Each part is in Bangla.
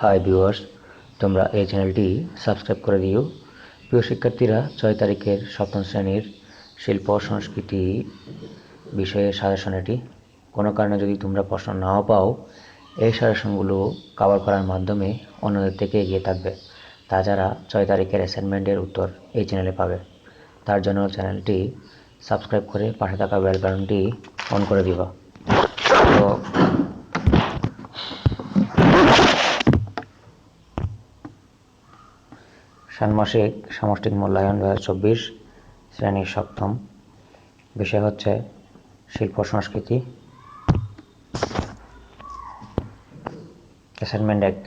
হাই ভিউয়ার্স তোমরা এই চ্যানেলটি সাবস্ক্রাইব করে দিও। প্রিয় শিক্ষার্থীরা, ছয় তারিখের সপ্তম শ্রেণির শিল্প সংস্কৃতি বিষয়ে সাজেশন এটি। কোনো কারণে যদি তোমরা প্রশ্ন নাও পাও, এই সাজেশনগুলো কভার করার মাধ্যমে অন্যদের থেকে এগিয়ে থাকবে। তাছাড়া ছয় তারিখের অ্যাসাইনমেন্টের উত্তর এই চ্যানেলে পাবে, তার জন্য চ্যানেলটি সাবস্ক্রাইব করে পাশে থাকা বেল অন করে দিবা। তো ষান্মাসিক সামষ্টিক মূল্যায়ন দু চব্বিশ শ্রেণির সপ্তম। বিষয় হচ্ছে শিল্প সংস্কৃতি। অ্যাসাইনমেন্ট এক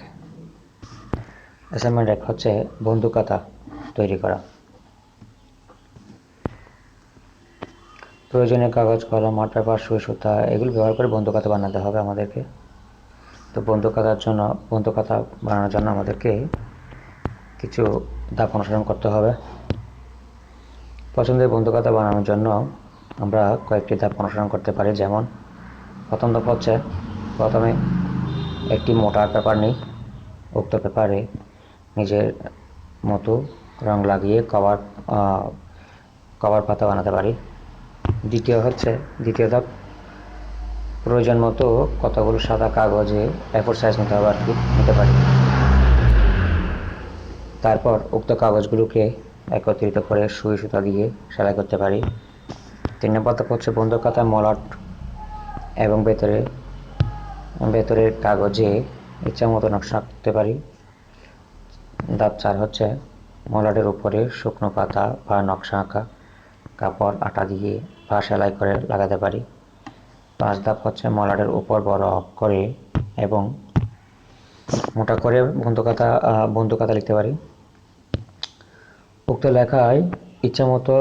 অ্যাসাইনমেন্ট এক হচ্ছে বন্দুকাতা তৈরি করা। প্রয়োজনীয় কাগজ, কলম আট পেপার, সুই, সুতা, এগুলো ব্যবহার করে বন্দুকাতা বানাতে হবে আমাদেরকে। তো বন্দুকাতার জন্য বন্দুকাতা বানানোর জন্য আমাদেরকে কিছু ধাপ অনুসরণ করতে হবে। পছন্দের বন্ধুকথা বানানোর জন্য আমরা কয়েকটি ধাপ অনুসরণ করতে পারি। যেমন, প্রথম ধাপ হচ্ছে, প্রথমে একটি মোটা পেপার নিই। উক্ত পেপারে নিজের মতো রং লাগিয়ে কভার কভার পাতা বানাতে পারি। দ্বিতীয় হচ্ছে, দ্বিতীয় ধাপ, প্রয়োজন মতো কতগুলো সাদা কাগজে এফোর সাইজ নিতে হবে আর কি, নিতে পারি। তারপর উক্ত কাগজগুলোকে একত্রিত করে সুই সুতা দিয়ে সেলাই করতে পারি। তিন নম্বর ধাপ হচ্ছে বন্ধুর খাতা মলাট এবং ভেতরে, ভেতরের কাগজে ইচ্ছা মতো নকশা আঁকতে পারি। ধাপ চার হচ্ছে মলাটের উপরে শুকনো পাতা বা নকশা আঁকা, কাপড়, আটা দিয়ে বা সেলাই করে লাগাতে পারি। পাঁচ ধাপ হচ্ছে মলাটের উপর বড় করে এবং মোটা করে বন্ধুকাতা বন্ধুকাতা লিখতে পারি। উক্ত লেখায় ইচ্ছা মতো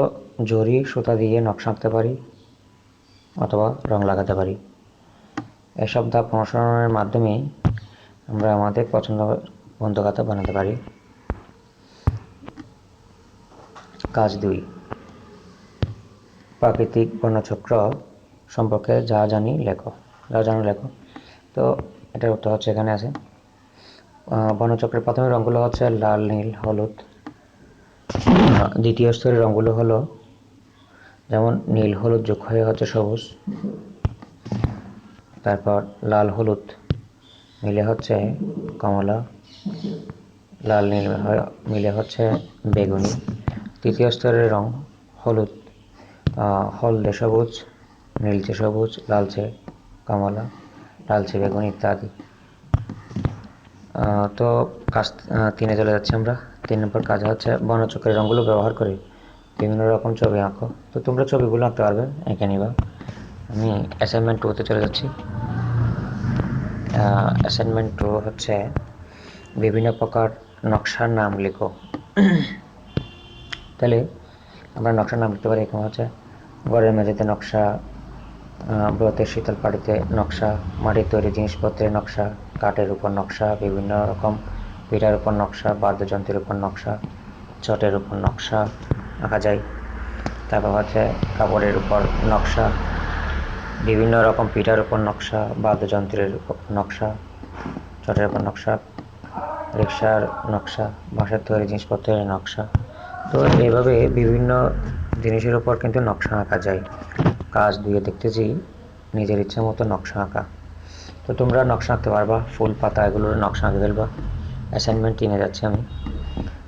জরি, সুতা দিয়ে নকশা আঁকতে পারি অথবা রং লাগাতে পারি। এসব ধাপ অনুসরণের মাধ্যমে আমরা আমাদের পছন্দ বন্ধুকাতা বানাতে পারি। কাজ দুই। প্রাকৃতিক বর্ণচক্র সম্পর্কে যা জানি লেখো, যা জানো লেখো। তো এটার উত্তর হচ্ছে এখানে আছে। বর্ণচক্রের প্রথমে রঙগুলো হচ্ছে লাল, নীল, হলুদ। দ্বিতীয় স্তরের রঙগুলো হলো যেমন নীল, হলুদ যোগ হয়ে হচ্ছে সবুজ। তারপর লাল, হলুদ মিলে হচ্ছে কমলা। লাল, নীল মিলে হচ্ছে বেগুনি। তৃতীয় স্তরের রং হলুদ। হলদে সবুজ, নীলচে সবুজ, লালচে কমলা, লালচে বেগুনি ইত্যাদি। তো কাজ তিনে চলে যাচ্ছি আমরা। তিন নম্বর কাজ হচ্ছে বর্ণচক্রের রঙগুলো ব্যবহার করে। বিভিন্ন রকম ছবি আঁকো। তো তোমরা ছবিগুলো আঁকতে পারবে, এঁকে নিবা। আমি অ্যাসাইনমেন্ট টুতে চলে যাচ্ছি। অ্যাসাইনমেন্ট টু হচ্ছে বিভিন্ন প্রকার নকশার নাম লিখো। তাহলে আমরা নকশার নাম লিখতে পারি। এরকম হচ্ছে ঘরের মেঝেতে নকশা ব্রতের শীতল পাটিতে নকশা, মাটির তৈরি জিনিসপত্রের নকশা কাঠের উপর নকশা, বিভিন্ন রকম পিঠার উপর নকশা, বাদ্যযন্ত্রের উপর নকশা, চটের উপর নকশা আঁকা যায়। তারপর হচ্ছে কাপড়ের উপর নকশা, বিভিন্ন রকম পিঠার উপর নকশা, বাদ্যযন্ত্রের উপর নকশা, চটের উপর নকশা, রিক্সার নকশা, বাঁশের তৈরি জিনিসপত্রের নকশা। তো এইভাবে বিভিন্ন জিনিসের উপর কিন্তু নকশা আঁকা যায়। কাজ দিয়ে দেখতেছি, নিজের ইচ্ছা মতো নকশা আঁকা। তো তোমরা নকশা আঁকতে পারবা, ফুল, পাতা এগুলোর নকশা আঁকে ফেলবা। অ্যাসাইনমেন্ট তিনে যাচ্ছি আমি।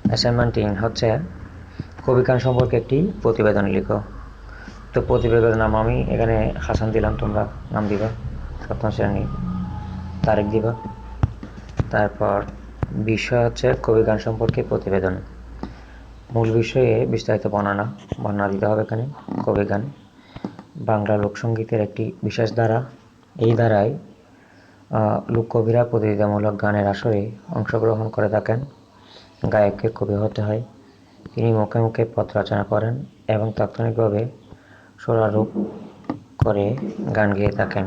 অ্যাসাইনমেন্ট তিন হচ্ছে কবিগান সম্পর্কে একটি প্রতিবেদন লিখো। তো প্রতিবেদন নাম আমি এখানে হাসান দিলাম, তোমরা নাম দিবা, সপ্তম শ্রেণি। তারিখ দিবা। তারপর বিষয় হচ্ছে কবিগান সম্পর্কে প্রতিবেদন। মূল বিষয়ে বিস্তারিত বর্ণনা বর্ণনা দিতে হবে এখানে কবিগান বাংলা লোকসঙ্গীতের একটি বিশেষ ধারা। এই ধারায় লোককবিরা প্রতিযোগিতামূলক গানের আসরে অংশগ্রহণ করে থাকেন। গায়ককে কবি হতে হয়। তিনি মুখে মুখে পথ রচনা করেন এবং তাৎক্ষণিকভাবে সুরারূপ করে গান গেয়ে থাকেন।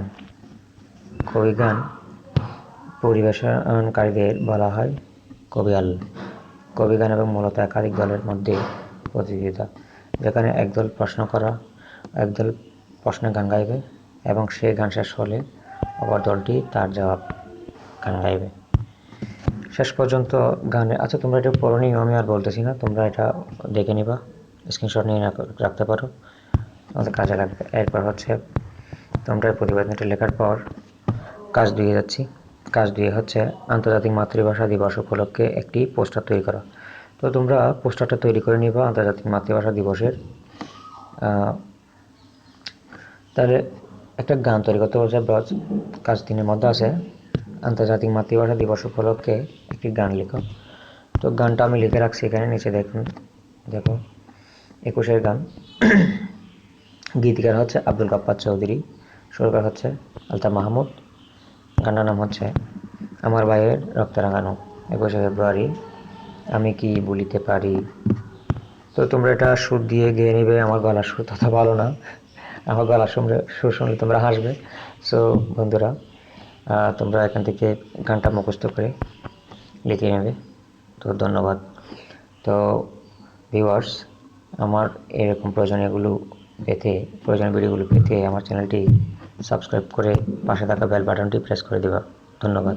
কবি গান পরিবেশনকারীদের বলা হয় কবিয়াল। কবি গান এবং মূলত একাধিক দলের মধ্যে প্রতিযোগিতা, যেখানে একদল প্রশ্ন করা, একদল প্রশ্নে গান গাইবে এবং সে গান শেষ হলে অপর দলটি তার জবাব গান গাইবে শেষ পর্যন্ত গানে আচ্ছা তোমরা এটা পড়ো আমি আর বলতেছি না, তোমরা এটা দেখে নিবা স্ক্রিনশট নিয়ে রাখতে পারো। আমাদের কাজে লাগবে। এরপর হচ্ছে, তোমরা প্রতিবেদনটা লেখার পর কাজ দিয়ে যাচ্ছি। কাজ দিয়ে হচ্ছে, আন্তর্জাতিক মাতৃভাষা দিবস উপলক্ষে একটি পোস্টার তৈরি করা। তো তোমরা পোস্টারটা তৈরি করে নিবা, আন্তর্জাতিক মাতৃভাষা দিবসের। তাহলে একটা গান তৈরি করতে বলছে ব্রজ, কাজ তিনের মধ্যে আছে। আন্তর্জাতিক মাতৃভাষা দিবস উপলক্ষে একটি গান লেখো। তো গানটা আমি লিখে রাখছি এখানে, নিচে দেখুন। দেখো, একুশের গান। গীতিকার হচ্ছে আব্দুল গাপ্পার চৌধুরী, সুরকার হচ্ছে আলতা মাহমুদ। গানটার নাম হচ্ছে আমার ভাইয়ের রক্ত রাঙানো একুশে ফেব্রুয়ারি। আমি কি বলিতে পারি? তো তোমরা এটা সুর দিয়ে গেয়ে নেবে, আমার গলার সুর তত ভালো না। আমার গলার শুনলে সুর শুনলে তোমরা হাসবে। সো বন্ধুরা তোমরা এখান থেকে গানটা মুখস্থ করে লিখে নেবে। তো ধন্যবাদ। তো ভিউয়ার্স আমার এরকম প্রয়োজনীয়গুলো পেতে, প্রয়োজনীয় ভিডিওগুলো পেতে আমার চ্যানেলটি সাবস্ক্রাইব করে পাশে থাকা বেল বাটনটি প্রেস করে দেবা। ধন্যবাদ।